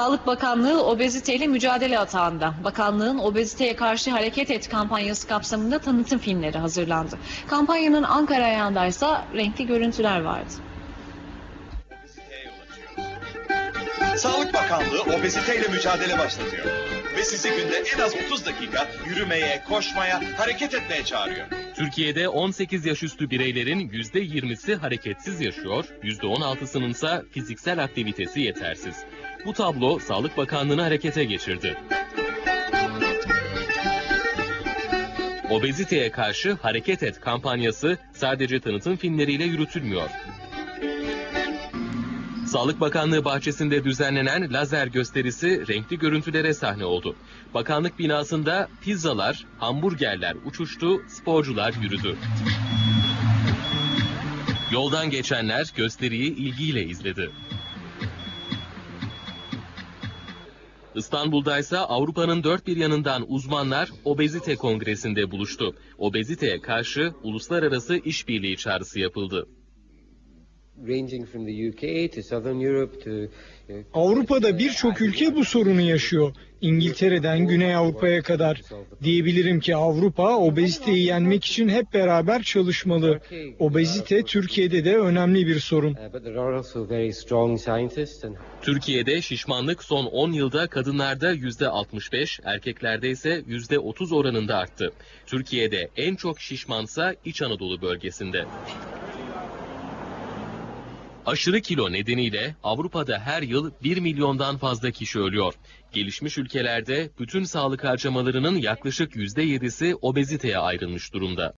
Sağlık Bakanlığı obeziteyle mücadele atağında. Bakanlığın obeziteye karşı hareket et kampanyası kapsamında tanıtım filmleri hazırlandı. Kampanyanın Ankara ayağındaysa renkli görüntüler vardı. Sağlık Bakanlığı obeziteyle mücadele başlatıyor. Ve sizi günde en az 30 dakika yürümeye, koşmaya, hareket etmeye çağırıyor. Türkiye'de 18 yaş üstü bireylerin %20'si hareketsiz yaşıyor, %16'sının ise fiziksel aktivitesi yetersiz. Bu tablo Sağlık Bakanlığı'nı harekete geçirdi. Obeziteye karşı hareket et kampanyası sadece tanıtım filmleriyle yürütülmüyor. Sağlık Bakanlığı bahçesinde düzenlenen lazer gösterisi renkli görüntülere sahne oldu. Bakanlık binasında pizzalar, hamburgerler uçuştu, sporcular yürüdü. Yoldan geçenler gösteriyi ilgiyle izledi. İstanbul'da ise Avrupa'nın dört bir yanından uzmanlar obezite kongresinde buluştu. Obeziteye karşı uluslararası işbirliği çağrısı yapıldı. Avrupa'da birçok ülke bu sorunu yaşıyor. İngiltere'den Güney Avrupa'ya kadar. Diyebilirim ki Avrupa obeziteyi yenmek için hep beraber çalışmalı. Obezite Türkiye'de de önemli bir sorun. uh, Türkiye'de şişmanlık son 10 yılda kadınlarda %65, erkeklerde ise %30 oranında arttı. Türkiye'de en çok şişmansa İç Anadolu bölgesinde. Aşırı kilo nedeniyle Avrupa'da her yıl 1 milyondan fazla kişi ölüyor. Gelişmiş ülkelerde bütün sağlık harcamalarının yaklaşık %7'si obeziteye ayrılmış durumda.